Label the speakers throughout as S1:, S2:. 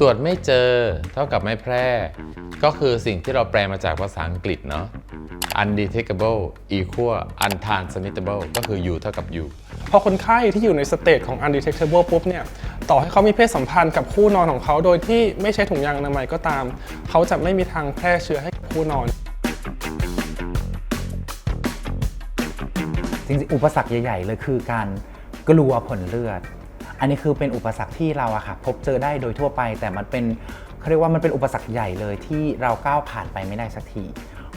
S1: ตรวจไม่เจอเท่ากับไม่แพร่ ก็คือสิ่งที่เราแปลมาจากภาษาอังกฤษเนาะ undetectable equal untransmittable ก็คือ u เท่ากับ u
S2: พอคนไข้ที่อยู่ในสเตจของ undetectable ปุ๊บเนี่ย ต่อให้เขามีเพศสัมพันธ์กับคู่นอนของเขาโดยที่ไม่ใช้ถุงยางอนามัยก็ตาม เขาจะไม่มีทางแพร่เชื้อให้กับคู่นอน
S3: จริงๆอุปสรรคใหญ่ ๆ เลยคือการกลัวผลเลือด อันนี้คือเป็นอุปสรรคที่เราอะค่ะพบเจอได้โดยทั่วไป แต่มันเป็นเขาเรียกว่ามันเป็นอุปสรรคใหญ่เลยที่เราก้าวผ่านไปไม่ได้สักที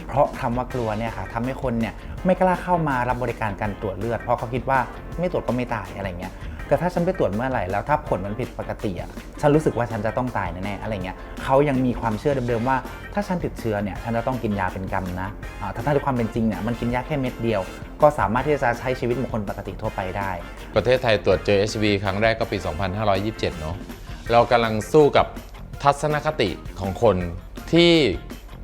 S3: เพราะคำว่ากลัวเนี่ยค่ะทำให้คนเนี่ยไม่กล้าเข้ามารับบริการการตรวจเลือด เพราะเขาคิดว่าไม่ตรวจก็ไม่ตายอะไรเงี้ยแต่ถ้าฉันไปตรวจเมื่อไหร่แล้วถ้าผลมันผิดปกติอะฉันรู้สึกว่าฉันจะต้องตายแน่ๆอะไรเงี้ยเขายังมีความเชื่อเดิมๆว่า ถ้าฉันติดเชื้อเนี่ยฉันจะต้องกินยาเป็นกรรมนะอ่าทั้งที่ความเป็นจริงเนี่ยมันกินยาแค่เม็ดเดียว ก็สามารถที่จะใช้ชีวิตเหมือนคนปกติทั่วไปได้
S1: ประเทศไทยตรวจเจอ HIV ครั้งแรกก็ปี 2527 เนาะเรากำลังสู้กับทัศนคติของคนที่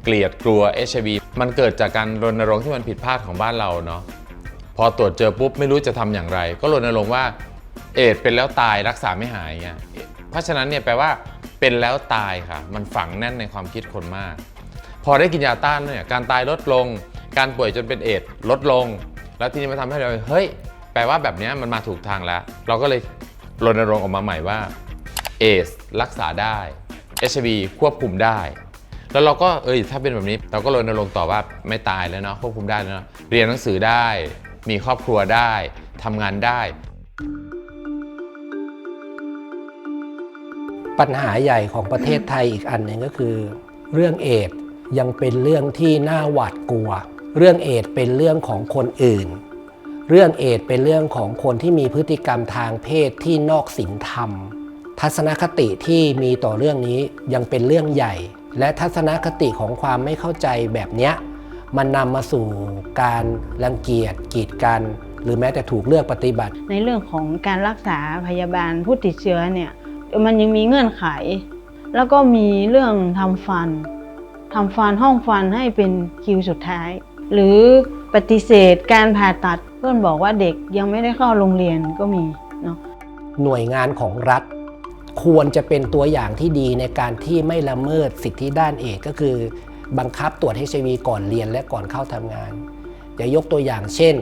S1: เกลียดกลัว HIV มันเกิดจากการรณรงค์ที่มันผิดพลาดของบ้านเราเนาะพอตรวจเจอปุ๊บไม่รู้จะทำอย่างไร ก็รณรงค์ว่าเอดเป็นแล้วตายรักษาไม่หายเงี้ยเพราะฉะนั้นเนี่ยแปลว่าเป็นแล้วตายค่ะ มันฝังแน่นในความคิดคนมาก พอได้กินยาต้านเนี่ยการตายลดลง การป่วยจนเป็นเอดลดลง แล้วทีนี้มันทำให้เราเฮ้ย แปลว่าแบบนี้มันมาถูกทางแล้ว เราก็เลยรณรงค์ออกมาใหม่ว่าเอสรักษาได้ HIV ควบคุมได้ แล้วเราก็เอ้ยถ้าเป็นแบบนี้ เราก็รณรงค์ต่อว่าไม่ตายแล้วเนาะควบคุมได้แล้วเนาะเรียนหนังสือได้ มีครอบครัวได้ทำงานได้
S4: ปัญหาใหญ่ของประเทศไทยอีกอันหนึ่งก็คือ เรื่องเอดยังเป็นเรื่องที่น่าหวาดกลัว เรื่องเอดเป็นเรื่องของคนอื่น เรื่องเอดเป็นเรื่องของคนที่มีพฤติกรรมทางเพศที่นอกศีลธรรม ทัศนคติที่มีต่อเรื่องนี้ยังเป็นเรื่องใหญ่ และทัศนคติของความไม่เข้าใจแบบเนี้ยมันนำมาสู่การรังเกียจกีดกัน หรือแม้แต่ถูกเลือกปฏิบัติ
S5: ในเรื่องของการรักษาพยาบาลผู้ติดเชื้อเนี่ยมันยังมีเงื่อนไข แล้วก็มีเรื่องทำฟันทำฟันห้องฟันให้เป็นคิวสุดท้าย หรือปฏิเสธการผ่าตัดเพื่อนบอกว่าเด็กยังไม่ได้เข้าโรงเรียนก็มีเนาะ
S4: หน่วยงานของรัฐ ควรจะเป็นตัวอย่างที่ดีในการที่ไม่ละเมิดสิทธิด้านเอกก็คือ บังคับตรวจ HIV ก่อนเรียนและก่อนเข้าทำงานอย่ายกตัวอย่างเช่น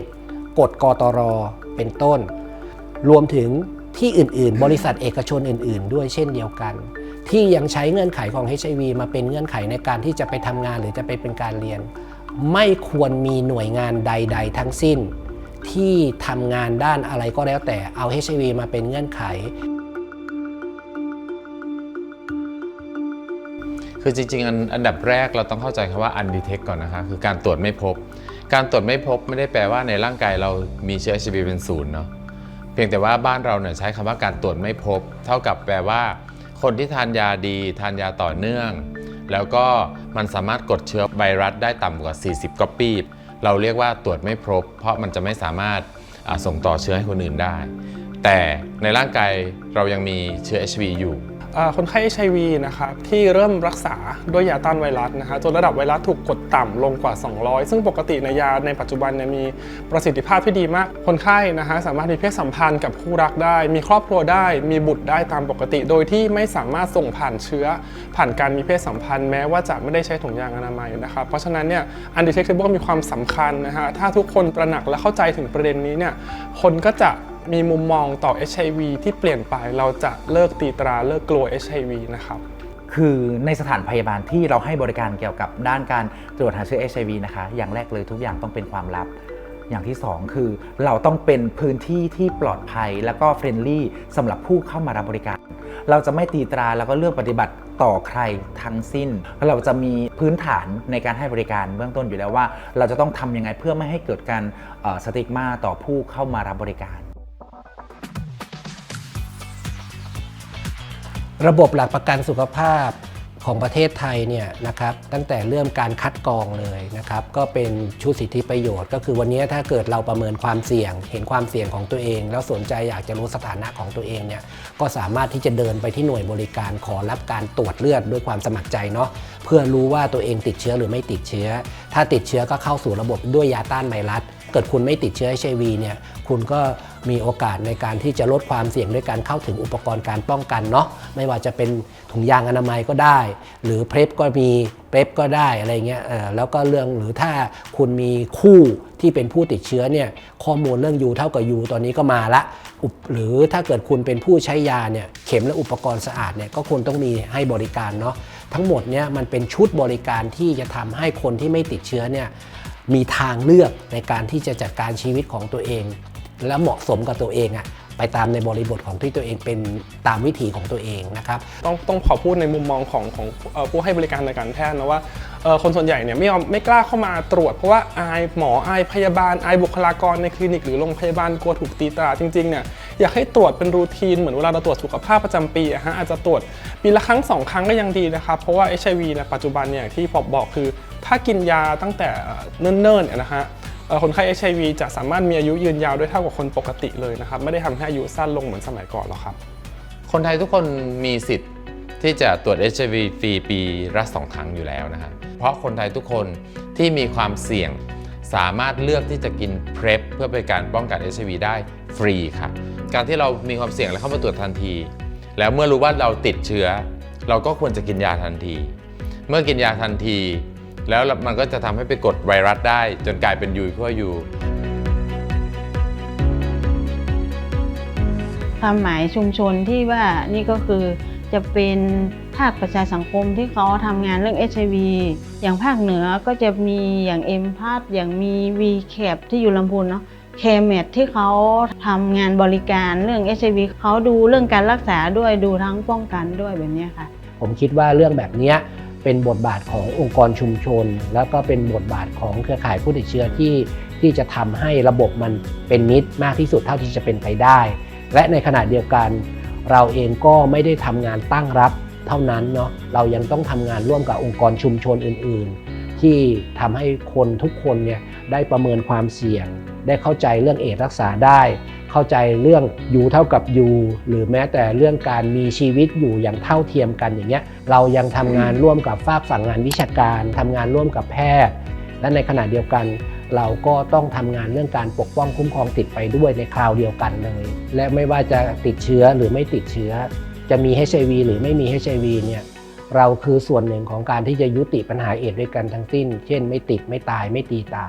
S4: กฎกตรเป็นต้น รวมถึงที่อื่น ๆ บริษัทเอกชนอื่น ๆ ด้วยเช่นเดียวกัน ที่ยังใช้เงื่อนไขของ HIV มาเป็นเงื่อนไขในการที่จะไปทำงานหรือจะไปเป็นการเรียน ไม่ควรมีหน่วยงานใด ๆ ทั้งสิ้น ที่ทำงานด้านอะไรก็แล้วแต่เอา HIV มาเป็นเงื่อนไข
S1: คือจริงๆอันอันดับแรกเราต้องเข้าใจคำว่า undetect ก่อนนะคะ คือการตรวจไม่พบ การตรวจไม่พบไม่ได้แปลว่าในร่างกายเรามีเชื้อ HIV เป็นศูนย์เนาะเพียงแต่ว่าบ้านเราเนี่ยใช้คำว่าการตรวจไม่พบ เท่ากับแปลว่า คนที่ทานยาดี ทานยาต่อเนื่อง แล้วก็มันสามารถกดเชื้อไวรัสได้ต่ำกว่า 40ก๊อปปี้เราเรียกว่าตรวจไม่พบ เพราะมันจะไม่สามารถส่งต่อเชื้อให้คนอื่นได้ แต่ในร่างกายเรายังมีเชื้อ HIV อยู่
S2: คนไข้ HIV นะครับที่เริ่มรักษาด้วยยาต้านไวรัสนะฮะจนระดับไวรัสถูกกดต่ำลงกว่า 200 ซึ่งปกติในยาในปัจจุบันเนี่ยมีประสิทธิภาพที่ดีมาก คนไข้นะฮะสามารถมีเพศสัมพันธ์กับคู่รักได้ มีครอบครัวได้ มีบุตรได้ตามปกติ โดยที่ไม่สามารถส่งผ่านเชื้อ ผ่านการมีเพศสัมพันธ์แม้ว่าจะไม่ได้ใช้ถุงยางอนามัยนะครับเพราะฉะนั้นเนี่ย undetectable มีความสำคัญนะฮะถ้าทุกคนตระหนักและเข้าใจถึงประเด็นนี้เนี่ยคนก็จะ มีมุมมองต่อ HIV ที่เปลี่ยนไปเราจะเลิกตีตราเลิกกลัว HIV นะครับ
S3: คือในสถานพยาบาลที่เราให้บริการเกี่ยวกับด้านการตรวจหาเชื้อ HIV นะคะ อย่างแรกเลยทุกอย่างต้องเป็นความลับ อย่างที่ 2 คือเราต้องเป็นพื้นที่ที่ปลอดภัย แล้วก็เฟรนลี่สำหรับผู้เข้ามารับบริการ เราจะไม่ตีตราแล้วก็เลือกปฏิบัติต่อใครทั้งสิ้น เราจะมีพื้นฐานในการให้บริการเบื้องต้นอยู่แล้วว่า เราจะต้องทำยังไงเพื่อไม่ให้เกิดการสติกมาต่อผู้เข้ามารับบริการ
S4: ระบบหลักประกันสุขภาพของประเทศไทยเนี่ยนะครับตั้งแต่เริ่มการคัดกรองเลยนะครับก็เป็นชุดสิทธิประโยชน์ ก็คือวันนี้ถ้าเกิดเราประเมินความเสี่ยง เห็นความเสี่ยงของตัวเอง แล้วสนใจอยากจะรู้สถานะของตัวเองเนี่ยก็สามารถที่จะเดินไปที่หน่วยบริการขอรับการตรวจเลือดด้วยความสมัครใจเนาะเพื่อรู้ว่าตัวเองติดเชื้อหรือไม่ติดเชื้อ ถ้าติดเชื้อก็เข้าสู่ระบบด้วยยาต้านไวรัส เกิดคุณไม่ติดเชื้อ HIV เนี่ยคุณก็มีโอกาสในการที่จะลดความเสี่ยงด้วยการเข้าถึงอุปกรณ์การป้องกันเนาะไม่ว่าจะเป็นถุงยางอนามัยก็ได้ หรือเพลฟก็มีเพลฟก็ได้อะไรเงี้ยแล้วก็เรื่องหรือถ้าคุณมีคู่ที่เป็นผู้ติดเชื้อเนี่ยข้อมูลเรื่องยูเท่ากับยูตอนนี้ก็มาละหรือถ้าเกิดคุณเป็นผู้ใช้ยาเนี่ยเข็มและอุปกรณ์สะอาดเนี่ยก็ควรต้องมีให้บริการเนาะทั้งหมดเนี่ยมันเป็นชุดบริการที่จะทำให้คนที่ไม่ติดเชื้อเนี่ย มีทางเลือกในการที่จะจัดการชีวิตของตัวเอง และเหมาะสมกับตัวเองอะไปตามในบริบทของที่ตัวเองเป็นตามวิถีของตัวเองนะครับ
S2: ต้องต้องขอพูดในมุมมองของของผู้ให้บริการในการแพทย์นะว่าคนส่วนใหญ่เนี่ยไม่ยอมไม่กล้าเข้ามาตรวจ เพราะว่าอายหมออายพยาบาลอายบุคลากรในคลินิกหรือโรงพยาบาลกลัวถูกตีตราจริงๆเนี่ยอยากให้ตรวจเป็นรูทีนเหมือนเวลาเราตรวจสุขภาพประจำปีอะฮะอาจจะตรวจปีละครั้งสองครั้งก็ยังดีนะครับเพราะว่า HIV ในปัจจุบันเนี่ยที่ปอบบอกคือ ถ้ากินยาตั้งแต่เนิ่นๆนะฮะคนไข้ HIV จะสามารถมีอายุยืนยาวด้วยเท่ากับคนปกติเลยนะครับ ไม่ได้ทำให้อายุสั้นลงเหมือนสมัยก่อนหรอกครับ
S1: คนไทยทุกคนมีสิทธิ์ที่จะตรวจ HIV ฟรีปีละสองครั้งอยู่แล้วนะฮะเพราะคนไทยทุกคนที่มีความเสี่ยงสามารถเลือกที่จะกิน PrEP เพื่อเป็นการป้องกัน HIV ได้ฟรีค่ะ การที่เรามีความเสี่ยงแล้วเข้ามาตรวจทันที แล้วเมื่อรู้ว่าเราติดเชื้อ เราก็ควรจะกินยาทันที เมื่อกินยาทันที แล้วมันก็จะทำให้ไปกดไวรัสได้ จนกลายเป็นยูขั้วยู
S5: ความหมายชุมชนที่ว่านี่ก็คือจะเป็นภาคประชาสังคมที่เขาทำงานเรื่อง HIV อย่างภาคเหนือก็จะมีอย่างเอ็มพาสอย่างมี v c a p ที่อยู่ลำพูนเนาะแคร์เมดที่เขาทำงานบริการเรื่อง HIV เขาดูเรื่องการรักษาด้วยดูทั้งป้องกันด้วยแบบเนี้ยค่ะ
S4: ผมคิดว่าเรื่องแบบเนี้ย เป็นบทบาทขององค์กรชุมชน แล้วก็เป็นบทบาทของเครือข่ายผู้ติดเชื้อที่ที่จะทำให้ระบบมันเป็นมิตรมากที่สุดเท่าที่จะเป็นไปได้ และในขณะเดียวกัน เราเองก็ไม่ได้ทำงานตั้งรับเท่านั้นเนาะเรายังต้องทำงานร่วมกับองค์กรชุมชนอื่น ๆ ที่ทำให้คนทุกคนเนี่ยได้ประเมินความเสี่ยง ได้เข้าใจเรื่องเอดส์รักษาได้ เข้าใจเรื่องยูเท่ากับยูหรือแม้แต่เรื่องการมีชีวิตอยู่อย่างเท่าเทียมกันอย่างเงี้ยเรายังทำงานร่วมกับฝากฝั่งงานวิชาการทำงานร่วมกับแพทย์ และในขณะเดียวกัน เราก็ต้องทำงานเรื่องการปกป้องคุ้มครองติดไปด้วยในคราวเดียวกันเลย และไม่ว่าจะติดเชื้อหรือไม่ติดเชื้อ จะมี HIV หรือไม่มี HIV เนี่ยเราคือส่วนหนึ่งของการที่จะยุติปัญหาเอดด้วยกันทั้งสิ้น เช่น ไม่ติดไม่ตายไม่ตีตา